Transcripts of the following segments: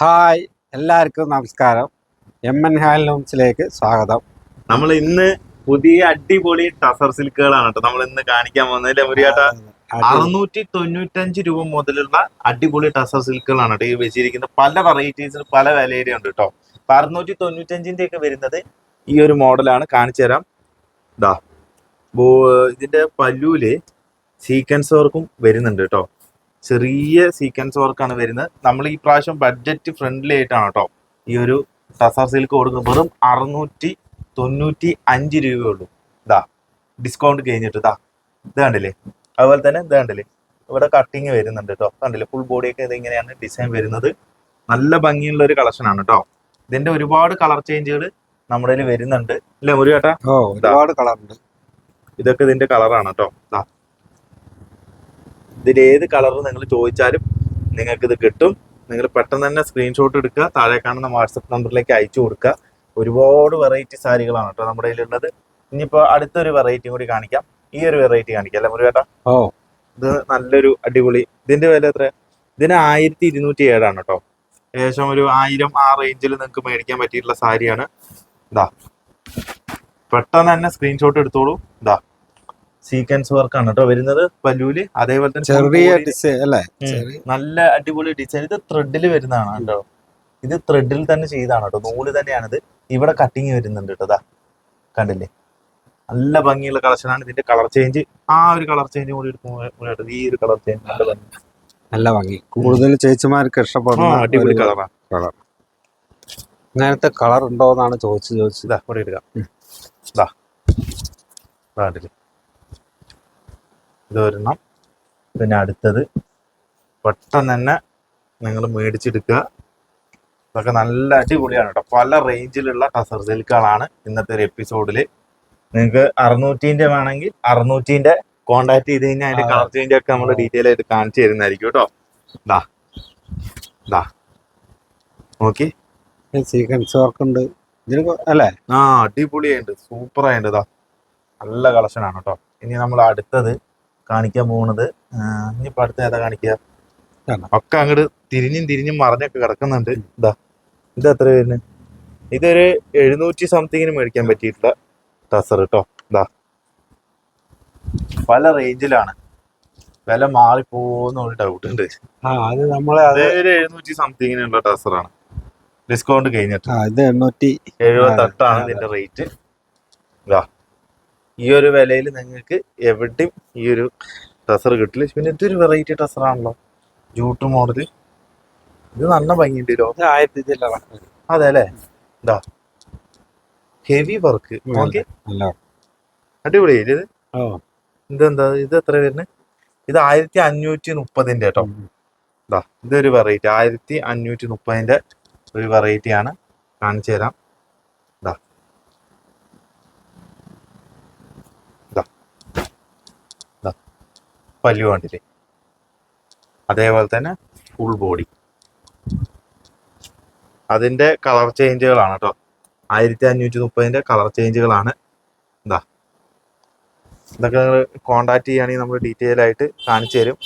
Hi എല്ലാവർക്കും നമസ്കാരം. M N ഹാൻഡ്ലൂംസിലേക്ക് സ്വാഗതം. നമ്മൾ ഇന്ന് പുതിയ അടിപൊളി ടസർ സിൽക്കുകളാണ് കേട്ടോ. നമ്മൾ ഇന്ന് കാണിക്കാൻ പോകുന്നത് മുരിയാട്ട അറുന്നൂറ്റി തൊണ്ണൂറ്റഞ്ച് രൂപ മുതലുള്ള അടിപൊളി ടസർ സിൽക്കുകളാണ് കേട്ടോ ഈ വെച്ചിരിക്കുന്ന പല വെറൈറ്റീസിന് പല വിലയുടെ ഉണ്ട് കേട്ടോ. അപ്പൊ അറുന്നൂറ്റി തൊണ്ണൂറ്റഞ്ചിന്റെ ഒക്കെ വരുന്നത് ഈ ഒരു മോഡലാണ്. കാണിച്ചു തരാം. ഇതാ ഇതിന്റെ പല്ലുവിൽ സീക്വൻസ് വർക്കും വരുന്നുണ്ട് കേട്ടോ. ചെറിയ സീക്വൻസ് വർക്കാണ് വരുന്നത്. നമ്മൾ ഈ പ്രാവശ്യം ബഡ്ജറ്റ് ഫ്രണ്ട്ലി ആയിട്ടാണ് കേട്ടോ ഈ ഒരു ടസർ സിൽക്ക് കൊടുക്കുന്നത്. വെറും അറുന്നൂറ്റി തൊണ്ണൂറ്റി അഞ്ച് രൂപയുള്ളൂ ഇതാ ഡിസ്കൗണ്ട് കഴിഞ്ഞിട്ട് ഇതാ ഇത് കണ്ടില്ലേ? അതുപോലെ തന്നെ ഇത് കണ്ടില്ലേ? ഇവിടെ കട്ടിങ് വരുന്നുണ്ട് കേട്ടോ. കണ്ടില്ലേ? ഫുൾ ബോഡിയൊക്കെ ഇത് ഇങ്ങനെയാണ് ഡിസൈൻ വരുന്നത്. നല്ല ഭംഗിയുള്ള ഒരു കളക്ഷൻ ആണ് കേട്ടോ. ഇതിന്റെ ഒരുപാട് കളർ ചേഞ്ചുകൾ നമ്മുടെ വരുന്നുണ്ട്. അല്ലേ ഒരു ചേട്ടാ ഒരുപാട് കളറുണ്ട് ഇതൊക്കെ ഇതിന്റെ കളറാണ് കേട്ടോ. ഇതിൽ ഏത് കളർ നിങ്ങൾ ചോദിച്ചാലും നിങ്ങൾക്ക് ഇത് കിട്ടും. നിങ്ങൾ പെട്ടെന്ന് തന്നെ സ്ക്രീൻഷോട്ട് എടുക്കുക താഴെ കാണുന്ന വാട്സപ്പ് നമ്പറിലേക്ക് അയച്ചു കൊടുക്കുക. ഒരുപാട് വെറൈറ്റി സാരികളാണ് കേട്ടോ നമ്മുടെ കയ്യിലുള്ളത്. ഇനിയിപ്പോ അടുത്തൊരു വെറൈറ്റി കൂടി കാണിക്കാം. ഈ ഒരു വെറൈറ്റി കാണിക്കാം അല്ലേ മുരുകേട്ടാ? ഓ. ഇത് നല്ലൊരു അടിപൊളി. ഇതിന്റെ വില എത്ര ഇതിന് ആയിരത്തി ഇരുന്നൂറ്റി ഏഴാണ് കേട്ടോ. ഏകദേശം ഒരു ആയിരം ആ റേഞ്ചിൽ നിങ്ങൾക്ക് മേടിക്കാൻ പറ്റിയിട്ടുള്ള സാരിയാണ്. ഇതാ പെട്ടെന്ന് തന്നെ സ്ക്രീൻഷോട്ട് എടുത്തോളൂ. ഇതാ സീക്വൻസ് വർക്കാണ് കേട്ടോ വരുന്നത്. പല്ലൂൽ അതേപോലെ തന്നെ ചെറിയ ഡിസൈൻ അല്ലേ. നല്ല അടിപൊളി ഡിസൈൻ ഇത് ത്രെഡിൽ വരുന്നതാണ് കേട്ടോ. ഇത് ത്രെഡിൽ തന്നെ ചെയ്താണ് കേട്ടോ. നൂൽ തന്നെയാണിത്. ഇവിടെ കട്ടിങ് വരുന്നുണ്ട് കേട്ടോ കണ്ടില്ലേ? നല്ല ഭംഗിയുള്ള കളക്ഷനാണ് ഇതിന്റെ കളർ ചേഞ്ച് ആ ഒരു കളർ ചേഞ്ച് കൂടി എടുക്കുമ്പോൾ ഈ ഒരു കളർ ചേഞ്ച് നല്ല ഭംഗി. നല്ല ഭംഗി. കൂടുതൽ ചേച്ചിമാർക്ക് ഇഷ്ടപ്പെടുന്ന അടിപൊളി കളറാണ് കളർ. ഇങ്ങനത്തെ കളർ ഉണ്ടോ എന്നാണ് ചോദിച്ചു ചോദിച്ചത് ഇവിടെ എടുക്കാം ഇതാ ഇതാ ഇത് ഒരെണ്ണം പിന്നെ അടുത്തത് പെട്ടെന്ന് തന്നെ നിങ്ങൾ മേടിച്ചെടുക്കുക. ഇതൊക്കെ നല്ല അടിപൊളിയാണ് കേട്ടോ. പല റേഞ്ചിലുള്ള ടസർ സിൽക്കുകളാണ് ഇന്നത്തെ ഒരു എപ്പിസോഡിൽ നിങ്ങൾക്ക് അറുന്നൂറ്റിന്റെ വേണമെങ്കിൽ അറുന്നൂറ്റിന്റെ കോണ്ടാക്ട് ചെയ്ത് കഴിഞ്ഞാൽ അതിന്റെ. കളർ ചേഞ്ച് ഒക്കെ നമ്മൾ ഡീറ്റെയിൽ ആയിട്ട് കാണിച്ചു തരുന്നതായിരിക്കും കേട്ടോ. ദാ ദാ. നോക്കി. സീക്വൻസ് വർക്ക് ഉണ്ട്. അല്ലേ? ആ അടിപൊളിയായിട്ട് സൂപ്പറായിട്ട് ദാ. നല്ല കളക്ഷനാണ് ആണ് കേട്ടോ. ഇനി നമ്മൾ അടുത്തത് കാണിക്കാൻ പോകുന്നത് ഇനിയിപ്പോ അടുത്ത ഏതാ കാണിക്കുക? ഒക്കെ അങ്ങോട്ട് തിരിഞ്ഞും തിരിഞ്ഞും മറിഞ്ഞൊക്കെ കിടക്കുന്നുണ്ട്. ഇതാ ഇത് എത്ര വരുന്നത് ഇതൊരു എഴുന്നൂറ്റി സംതിങ്ങിന് മേടിക്കാൻ പറ്റിയിട്ടുള്ള ടസർ കേട്ടോ ഇതാ പല റേഞ്ചിലാണ് വില മാറിപ്പോകുന്ന ഒരു ഡൗട്ട് ഉണ്ട്. അത് നമ്മളെ ഒരു എഴുന്നൂറ്റി സംതിങ്ങിനുള്ള ടസറാണ് ഡിസ്കൗണ്ട് കഴിഞ്ഞിട്ട്. ആ ഇത് എണ്ണൂറ്റി എഴുപത്തെട്ടാണ്. ഇതിന്റെ റേറ്റ് ഇതാ ഈ ഒരു വിലയിൽ നിങ്ങൾക്ക് എവിടെയും ഈ ഒരു ടസർ കിട്ടില്ല. പിന്നെ ഇതൊരു വെറൈറ്റി ആണല്ലോ. ജൂട്ട് മോഡൽ ഇത് നല്ല ഭംഗിയുണ്ടല്ലോ ഇത് ആയിരത്തി അതെ അല്ലേ? ഇതാ ഹെവി വർക്ക് അടിപൊളി ഇത്? ഇതെന്താ? ഇത് എത്ര വരുന്നത് ഇത് ആയിരത്തി അഞ്ഞൂറ്റി മുപ്പതിന്റെ കേട്ടോ. ഇതാ ഇതൊരു വെറൈറ്റി ആയിരത്തി അഞ്ഞൂറ്റി മുപ്പതിന്റെ ഒരു വെറൈറ്റിയാണ് കാണിച്ചു തരാം ഇതാ ഇതാ ഇതാ പല്ലു കണ്ടില്ലേ അതേപോലെ തന്നെ ഫുൾ ബോഡി അതിന്റെ കളർ ചേഞ്ചുകളാണ് കേട്ടോ ആയിരത്തി അഞ്ഞൂറ്റി മുപ്പതിന്റെ കളർ ചേഞ്ചുകളാണ് എന്താ ഇതൊക്കെ നിങ്ങൾ കോണ്ടാക്ട് ചെയ്യുകയാണെങ്കിൽ നമ്മൾ ഡീറ്റെയിൽ ആയിട്ട് കാണിച്ചു തരും.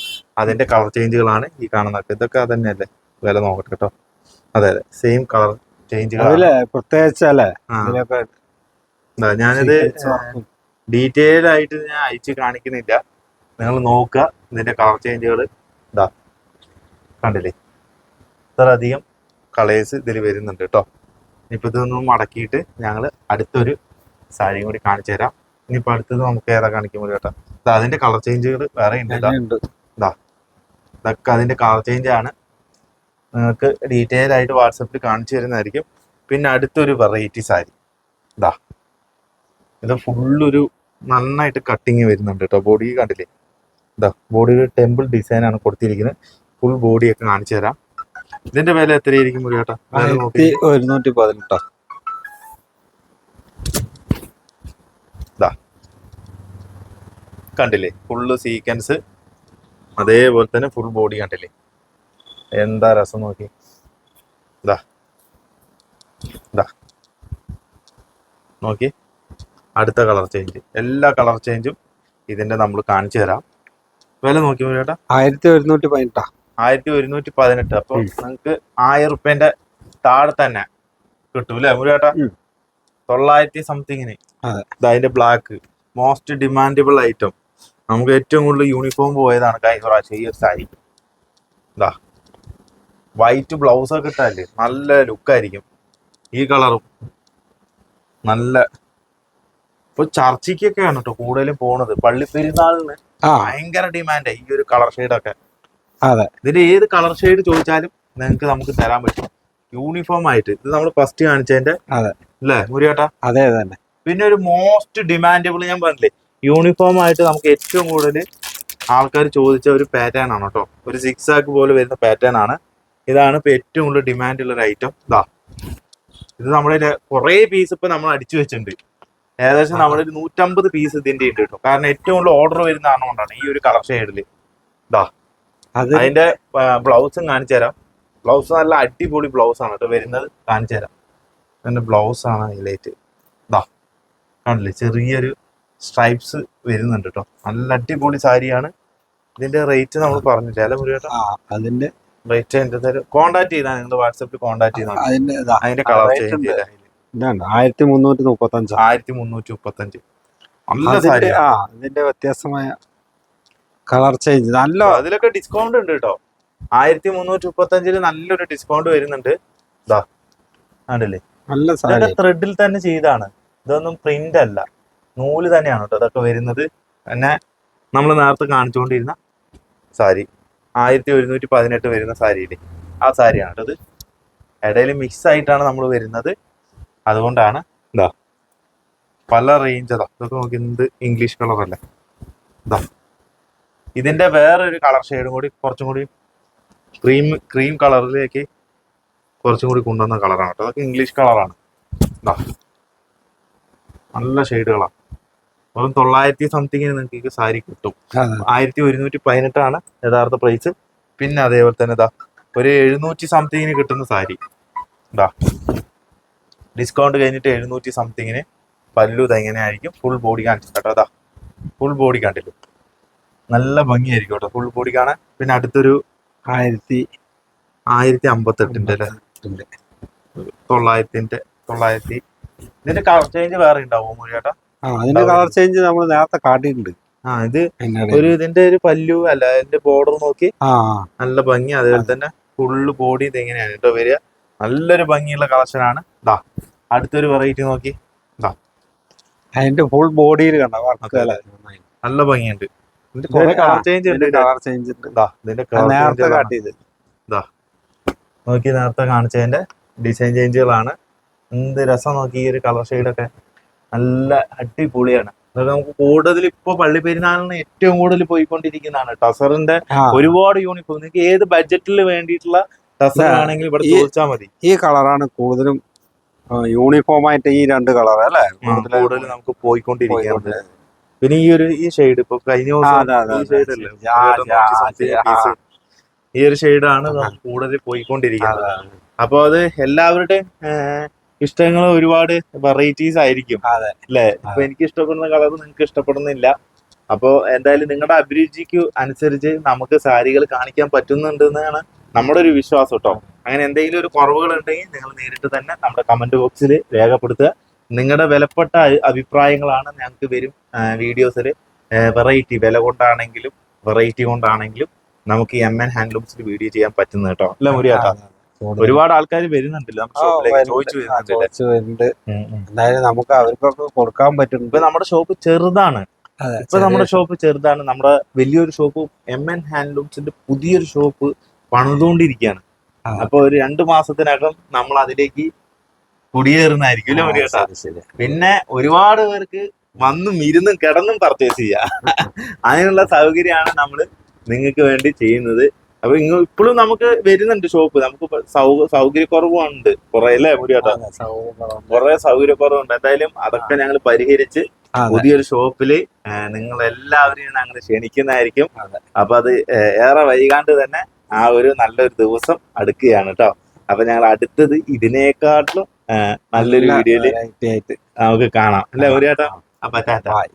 അതിന്റെ കളർ ചേഞ്ചുകളാണ് ഈ കാണുന്നത് ഇതൊക്കെ അതന്നെയല്ലേ? വില നോക്കട്ടെ കേട്ടോ അതെ അതെ. സെയിം കളർ ചേഞ്ചുകൾ അതിലെ പ്രത്യേകിച്ച് അല്ലേ? ഇതിലൊക്കെ ഞാനിത് ഡീറ്റെയിൽ ആയിട്ട് ഞാൻ അയച്ച് കാണിക്കുന്നില്ല. നിങ്ങൾ നോക്കുക. ഇതിന്റെ കളർ ചേഞ്ചുകൾ ഇതാ കണ്ടില്ലേ? ഇത്രയധികം കളേഴ്സ് ഇതിൽ വരുന്നുണ്ട് കേട്ടോ ഇനിയിപ്പോൾ ഇതൊന്നും മടക്കിയിട്ട് ഞങ്ങൾ അടുത്തൊരു സാരിയും കൂടി കാണിച്ചു തരാം. ഇനിയിപ്പോൾ അടുത്തത് നമുക്ക് ഏതാ കാണിക്കാൻ പറ്റും കേട്ടോ. ഇതാ അതിന്റെ കളർ ചേഞ്ചുകൾ വേറെ ഉണ്ട് ഇതാ ഇതൊക്കെ അതിന്റെ കളർ ചേഞ്ച് ആണ്. നിങ്ങൾക്ക് ഡീറ്റെയിൽ ആയിട്ട് വാട്സപ്പിൽ കാണിച്ചു തരുന്നതായിരിക്കും. പിന്നെ അടുത്തൊരു വെറൈറ്റി സാരി. ഇതാ ഇത് ഫുള്ളൊരു നന്നായിട്ട് കട്ടിങ് വരുന്നുണ്ട് കേട്ടോ ബോഡി കണ്ടില്ലേ? ഇതാ ബോഡിയുടെ ടെമ്പിൾ ഡിസൈൻ ആണ് കൊടുത്തിരിക്കുന്നത്. ഫുൾ ബോഡിയൊക്കെ കാണിച്ചു തരാം. ഇതിന്റെ വില എത്രയായിരിക്കും ഒരു ഒരുന്നൂറ്റി പതിനെട്ടോ. കണ്ടില്ലേ? ഫുള്ള് സീക്വൻസ് അതേപോലെ തന്നെ ഫുൾ ബോഡി കണ്ടില്ലേ? എന്താ രസം നോക്കി. ഇതാ ഇതാ നോക്കി. അടുത്ത കളർ ചേഞ്ച് എല്ലാ കളർ ചേഞ്ചും ഇതിന്റെ നമ്മൾ കാണിച്ചു തരാം. വില നോക്കി ചേട്ടാ ആയിരത്തി ഒരുന്നൂറ്റി പതിനെട്ടാ ആയിരത്തി ഒരുന്നൂറ്റി പതിനെട്ട് അപ്പൊ നിങ്ങക്ക് ആയിരം റുപ്യന്റെ താഴെ തന്നെ കിട്ടും അല്ലേ മുരുകേട്ടാ. തൊള്ളായിരത്തി സംതിങ്ങിന്. അതെ. അതിന്റെ ബ്ലാക്ക് മോസ്റ്റ് ഡിമാൻഡബിൾ ഐറ്റം നമുക്ക് ഏറ്റവും കൂടുതൽ യൂണിഫോം പോയതാണ് കഴിഞ്ഞ പ്രാവശ്യം ഈ ഒരു സാരി. ഇതാ വൈറ്റ് ബ്ലൗസ് ഒക്കെ ഇട്ടാൽ നല്ല ലുക്കായിരിക്കും ഈ കളറും നല്ല ഇപ്പൊ ചർച്ചയ്ക്കൊക്കെയാണ് കേട്ടോ കൂടുതലും പോണത്. പള്ളി പെരുന്നാളിന് ഭയങ്കര ഡിമാൻഡ് ഈ ഒരു കളർ ഷെയ്ഡൊക്കെ അതെ. ഇതിന്റെ ഏത് കളർ ഷെയ്ഡ് ചോദിച്ചാലും നിങ്ങൾക്ക് നമുക്ക് തരാൻ പറ്റും. യൂണിഫോം ആയിട്ട്. ഇത് നമ്മൾ ഫസ്റ്റ് കാണിച്ചതിന്റെ അതെ. അല്ലേ മുരിയേട്ടാ അതെ തന്നെ പിന്നെ ഒരു മോസ്റ്റ് ഡിമാൻഡബിൾ ഞാൻ പറഞ്ഞില്ലേ യൂണിഫോം ആയിട്ട് നമുക്ക് ഏറ്റവും കൂടുതൽ ആൾക്കാർ ചോദിച്ച ഒരു പാറ്റേൺ ആണ് കേട്ടോ. ഒരു സിക്സ് ആക്ക് പോലെ വരുന്ന പാറ്റേൺ ആണ്. ഇതാണ് ഇപ്പൊ ഏറ്റവും കൂടുതൽ ഡിമാൻഡ് ഉള്ള ഒരു ഐറ്റം ഇതാ ഇത് നമ്മുടെ കുറെ പീസ് ഇപ്പൊ നമ്മൾ അടിച്ചു വെച്ചിട്ടുണ്ട്. ഏകദേശം നമ്മൾ ഒരു നൂറ്റമ്പത് പീസ് ഇതിന്റെ ഉണ്ട് കേട്ടോ. കാരണം ഏറ്റവും കൂടുതൽ ഓർഡർ വരുന്ന കൊണ്ടാണ് ഈ ഒരു കളർ ഷെയ്ഡിൽ അത് അതിന്റെ ബ്ലൗസും കാണിച്ചു തരാം. ബ്ലൗസ് നല്ല അടിപൊളി ബ്ലൗസ് ആണ് കേട്ടോ വരുന്നത്. കാണിച്ചു തരാം. അതിന്റെ ബ്ലൗസ് ആണ് ഹൈലൈറ്റ് ഇതാ കാണില്ലേ ചെറിയൊരു സ്ട്രൈപ്സ് വരുന്നുണ്ട് കേട്ടോ. നല്ല അടിപൊളി സാരിയാണ്. ഇതിന്റെ റേറ്റ് നമ്മൾ പറഞ്ഞില്ല? അല്ലെ മുരുകേട്ടാ? അതിന്റെ റേറ്റ് എന്റെ കോണ്ടാക്ട് ചെയ്താൽ നിങ്ങൾ വാട്സപ്പിൽ കോണ്ടാക്ട് ചെയ്താൽ അതിന്റെ കളർ ചേഞ്ച്. ചെയ്താൽ ഇതാണ്. ആയിരത്തി മുന്നൂറ്റി മുപ്പത്തി അഞ്ചാണ് ആയിരത്തി മുന്നൂറ്റി മുപ്പത്തഞ്ച് നല്ല സാരി ആ ഇതിന്റെ വ്യത്യാസമായ കളർ ചേഞ്ച്. നല്ല അതിലൊക്കെ ഡിസ്കൗണ്ട് ഉണ്ട് കേട്ടോ. ആയിരത്തി മുന്നൂറ്റി മുപ്പത്തഞ്ചിൽ നല്ലൊരു ഡിസ്കൗണ്ട് വരുന്നുണ്ട്. ഇതാ കണ്ടില്ലേ? നല്ല സാരി. ത്രെഡിൽ തന്നെ ചെയ്താണ്. ഇതൊന്നും പ്രിന്റ് അല്ല. നൂൽ തന്നെയാണ് കേട്ടോ അതൊക്കെ വരുന്നത്. പിന്നെ നമ്മൾ നേരത്തെ കാണിച്ചുകൊണ്ടിരുന്ന സാരി. ആയിരത്തി ഒരുന്നൂറ്റി പതിനെട്ട് വരുന്ന സാരിയില്ലേ? ആ സാരിയാണ് കേട്ടോ ഇത് ഇടയിൽ മിക്സ് ആയിട്ടാണ് നമ്മൾ വരുന്നത്. അതുകൊണ്ടാണ് ഇതാ പല റേഞ്ച് അതാ ഇതൊക്കെ നോക്കി എന്ത് ഇംഗ്ലീഷ് കളർ അല്ലേ? ഇതാ ഇതിന്റെ വേറൊരു കളർ ഷെയ്ഡും കൂടി കുറച്ചും കൂടി ക്രീം ക്രീം കളറിലേക്ക് കുറച്ചും കൂടി കൊണ്ടുവന്ന കളറാണ് കേട്ടോ. അതൊക്കെ ഇംഗ്ലീഷ് കളറാണ് ഇതാ നല്ല ഷെയ്ഡുകളാണ് വെറും തൊള്ളായിരത്തി സംതിങ്ങിന് നിങ്ങൾക്ക് സാരി കിട്ടും. ആയിരത്തി ഒരുന്നൂറ്റി പതിനെട്ടാണ് യഥാർത്ഥ പ്രൈസ് പിന്നെ അതേപോലെ തന്നെ ഇതാ ഒരു എഴുന്നൂറ്റി സംതിങ്ങിന് കിട്ടുന്ന സാരി. ഇതാ ഡിസ്കൗണ്ട് കഴിഞ്ഞിട്ട് എഴുന്നൂറ്റി സംതിങ്ങിന് പല്ലു ഇതെങ്ങനെയായിരിക്കും ഫുൾ ബോഡി കാണിച്ചു കേട്ടോ അതാ. ഫുൾ ബോഡി കണ്ടില്ല? നല്ല ഭംഗിയായിരിക്കും കേട്ടോ ഫുൾ ബോഡി കാണാൻ. പിന്നെ അടുത്തൊരു ആയിരത്തി ആയിരത്തി അമ്പത്തെട്ടിന്റെ അല്ലേ. തൊള്ളായിരത്തിന്റെ തൊള്ളായിരത്തി. ഇതിന്റെ കളർ ചേഞ്ച് വേറെ ഉണ്ടാവും മുരിയേട്ടാ ആ അതിന്റെ കളർ ചേഞ്ച് നമ്മൾ നേരത്തെ കാട്ടിയിട്ടുണ്ട്. ആ ഇത് ഒരു ഇതിന്റെ ഒരു പല്ലു അല്ല അതിന്റെ ബോർഡർ നോക്കി. നല്ല ഭംഗി അതുപോലെ തന്നെ ഫുള്ള് ബോഡി ഇത് എങ്ങനെയാണ് കേട്ടോ വരിക. നല്ലൊരു ഭംഗിയുള്ള കളക്ഷൻ ആണ്. ദാ അടുത്തൊരു വെറൈറ്റി നോക്കി. ദാ. അതിന്റെ ഫുൾ ബോഡിയിൽ കണ്ട? നല്ല ഭംഗിയുണ്ട്. കളർ ചേഞ്ച് ദാ നോക്കി നേരത്തെ കാണിച്ചതിന്റെ ഡിസൈൻ ചേഞ്ചുകളാണ് എന്ത് രസം നോക്കി ഈ ഒരു കളർ ഷെയ്ഡൊക്കെ നല്ല അടിപൊളിയാണ്. അതൊക്കെ നമുക്ക് കൂടുതൽ ഇപ്പൊ പള്ളി പെരുന്നാളിന് ഏറ്റവും കൂടുതൽ പോയിക്കൊണ്ടിരിക്കുന്നതാണ്. ടസറിന്റെ ഒരുപാട് യൂണിഫോം നിങ്ങൾക്ക് ഏത് ബഡ്ജറ്റിൽ വേണ്ടിയിട്ടുള്ള ആണെങ്കിൽ ഇവിടെ ചോദിച്ചാൽ മതി. ഈ കളറാണ് കൂടുതലും യൂണിഫോം ആയിട്ട് ഈ രണ്ട് കളർ അല്ലേ? കൂടുതൽ കൂടുതൽ നമുക്ക് പോയിക്കൊണ്ടിരിക്കുന്നത് പിന്നെ ഈ ഒരു ഈ ഷെയ്ഡ് ഇപ്പൊ കഴിഞ്ഞ ദിവസം ഈ ഒരു ഷെയ്ഡാണ് കൂടുതൽ പോയിക്കൊണ്ടിരിക്കുന്നത്. അപ്പൊ അത് എല്ലാവരുടെയും ഇഷ്ടങ്ങൾ ഒരുപാട് വെറൈറ്റീസ് ആയിരിക്കും. അല്ലെ? ഇപ്പൊ എനിക്ക് ഇഷ്ടപ്പെടുന്ന കളർ നിങ്ങൾക്ക് ഇഷ്ടപ്പെടുന്നില്ല. അപ്പോ എന്തായാലും നിങ്ങളുടെ അഭിരുചിക്ക് അനുസരിച്ച് നമുക്ക് സാരികൾ കാണിക്കാൻ പറ്റുന്നുണ്ട് എന്നാണ് നമ്മുടെ ഒരു വിശ്വാസം കേട്ടോ അങ്ങനെ എന്തെങ്കിലും ഒരു കുറവുകൾ ഉണ്ടെങ്കിൽ നിങ്ങൾ നേരിട്ട് തന്നെ നമ്മുടെ കമന്റ് ബോക്സിൽ രേഖപ്പെടുത്തുക. നിങ്ങളുടെ വിലപ്പെട്ട അഭിപ്രായങ്ങളാണ് ഞങ്ങൾക്ക് വരും വീഡിയോസിൽ വെറൈറ്റി വില കൊണ്ടാണെങ്കിലും വെറൈറ്റി കൊണ്ടാണെങ്കിലും നമുക്ക് എം എൻ ഹാൻഡ്ലൂംസിൽ വീഡിയോ ചെയ്യാൻ പറ്റുന്നത് കേട്ടോ അല്ല മുരിയാട്ടാ ഒരുപാട് ആൾക്കാർ വരുന്നുണ്ടല്ലോ ചോദിച്ചു. എന്തായാലും നമുക്ക് അവർക്കൊക്കെ കൊടുക്കാൻ പറ്റും ഇപ്പൊ നമ്മുടെ ഷോപ്പ് ചെറുതാണ്. ഇപ്പൊ നമ്മുടെ ഷോപ്പ് ചെറുതാണ്. നമ്മുടെ വലിയൊരു ഷോപ്പ് എം എൻ ഹാൻഡ്ലൂംസിന്റെ പുതിയൊരു ഷോപ്പ് പണിതുകൊണ്ടിരിക്കുകയാണ്. അപ്പൊ ഒരു രണ്ടു മാസത്തിനകം നമ്മൾ അതിലേക്ക് കുടിയേറുന്നതായിരിക്കും അല്ലേ ശരി, ശരി. പിന്നെ ഒരുപാട് പേർക്ക് വന്നും ഇരുന്നും കിടന്നും പർച്ചേസ് ചെയ്യാം. അതിനുള്ള സൗകര്യമാണ് നമ്മൾ നിങ്ങൾക്ക് വേണ്ടി ചെയ്യുന്നത്. അപ്പൊ ഇങ്ങ ഇപ്പോഴും നമുക്ക് വരുന്നുണ്ട് ഷോപ്പ്. നമുക്ക് സൗ- സൗകര്യക്കുറവുണ്ട് കുറെ അല്ലേ മുരിയാട്ടാ? അതെ, കുറെ സൗകര്യക്കുറവുണ്ട്. എന്തായാലും അതൊക്കെ ഞങ്ങൾ പരിഹരിച്ച് പുതിയൊരു ഷോപ്പിൽ നിങ്ങൾ എല്ലാവരെയും ഞങ്ങൾ ക്ഷണിക്കുന്നതായിരിക്കും. അപ്പൊ അത് ഏറെ വൈകാണ്ട് തന്നെ ആ ഒരു നല്ലൊരു ദിവസം അടുക്കുകയാണ് കേട്ടോ അപ്പൊ ഞങ്ങൾ അടുത്തത് ഇതിനേക്കാട്ടിലും നല്ലൊരു നല്ല വീഡിയോയിൽ നമുക്ക് കാണാം. അല്ലെ ഒരു ചേട്ടാ അപ്പൊ Bye.